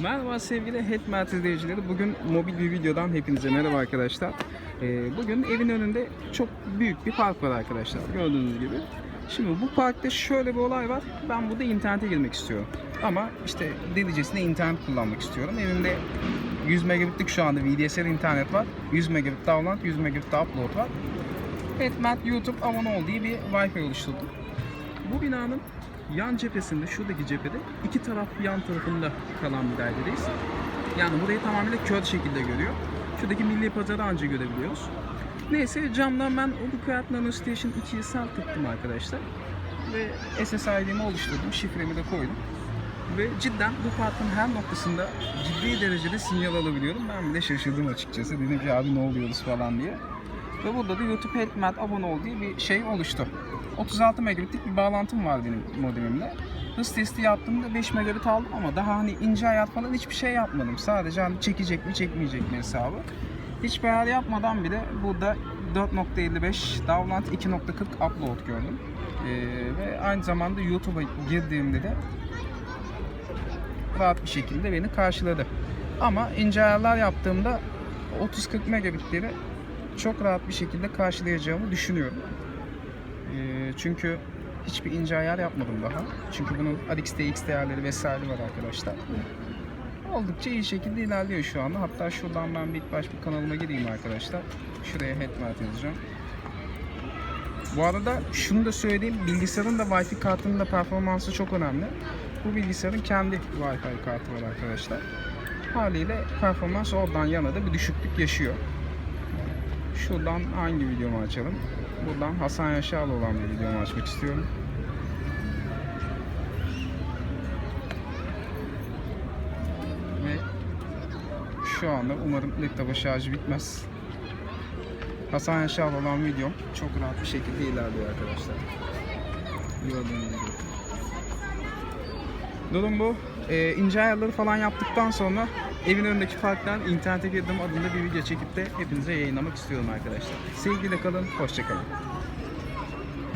Merhaba sevgili Headmat izleyicileri. Bugün mobil bir videodan hepinize merhaba arkadaşlar. Ee, bugün evin önünde çok büyük bir park var arkadaşlar. Gördüğünüz gibi. Şimdi bu parkta şöyle bir olay var. Ben burada internete girmek istiyorum. Ama işte delicesine internet kullanmak istiyorum. Evimde 100 megabitlik şu anda VDSL internet var. 100 megabit download, 100 megabit upload var. Headmat YouTube abone ol diye bir Wi-Fi oluşturdum. Bu binanın yan cephesinde, şuradaki cephede iki taraf yan tarafında kalan bir dairedeyiz. Yani burayı tamamıyla kör şekilde görüyor. Şuradaki milli pazarı anca görebiliyoruz. Neyse camdan ben Ulukayat Nano Station 2'yi sağ tıktım arkadaşlar. Ve SSID'mi oluşturdum, şifremi de koydum. Ve cidden bu parkın her noktasında ciddi derecede sinyal alabiliyorum. Ben bile şaşırdım açıkçası. Dedim ki abi ne oluyoruz falan diye. Ve burada da YouTube Helpmat abone ol diye bir şey oluştu. 36 megabitlik bir bağlantım var benim modemimle. Hız testi yaptığımda 5 megabit aldım ama daha hani ince ayar falan hiçbir şey yapmadım. Sadece hani çekecek mi çekmeyecek mi hesabı. Hiçbir ayar yapmadan bile burada 4.55 download 2.40 upload gördüm. Ee, ve aynı zamanda YouTube'a girdiğimde de rahat bir şekilde beni karşıladı. Ama ince ayarlar yaptığımda 30-40 megabitleri çok rahat bir şekilde karşılayacağımı düşünüyorum. Ee, çünkü hiçbir ince ayar yapmadım daha. Çünkü bunun RxTX değerleri vesaire var arkadaşlar. Oldukça iyi şekilde ilerliyor şu anda. Hatta şuradan ben bir baş bir kanalıma gireyim arkadaşlar. Şuraya headmart yazacağım. Bu arada şunu da söyleyeyim. Bilgisayarın da Wi-Fi kartının da performansı çok önemli. Bu bilgisayarın kendi Wi-Fi kartı var arkadaşlar. Haliyle performans oradan yana da bir düşüklük yaşıyor. Şuradan hangi videomu açalım? Buradan Hasan Yaşar'la olan bir videomu açmak istiyorum. Ve şu anda umarım laptopa şarjı bitmez. Hasan Yaşar'la olan videom çok rahat bir şekilde ilerliyor arkadaşlar. Gördüğünüz gibi. Durum bu. Ee, ince ayarları falan yaptıktan sonra evin önündeki parktan internete girdim adında bir video çekip de hepinize yayınlamak istiyorum arkadaşlar. Sevgiyle kalın, hoşçakalın.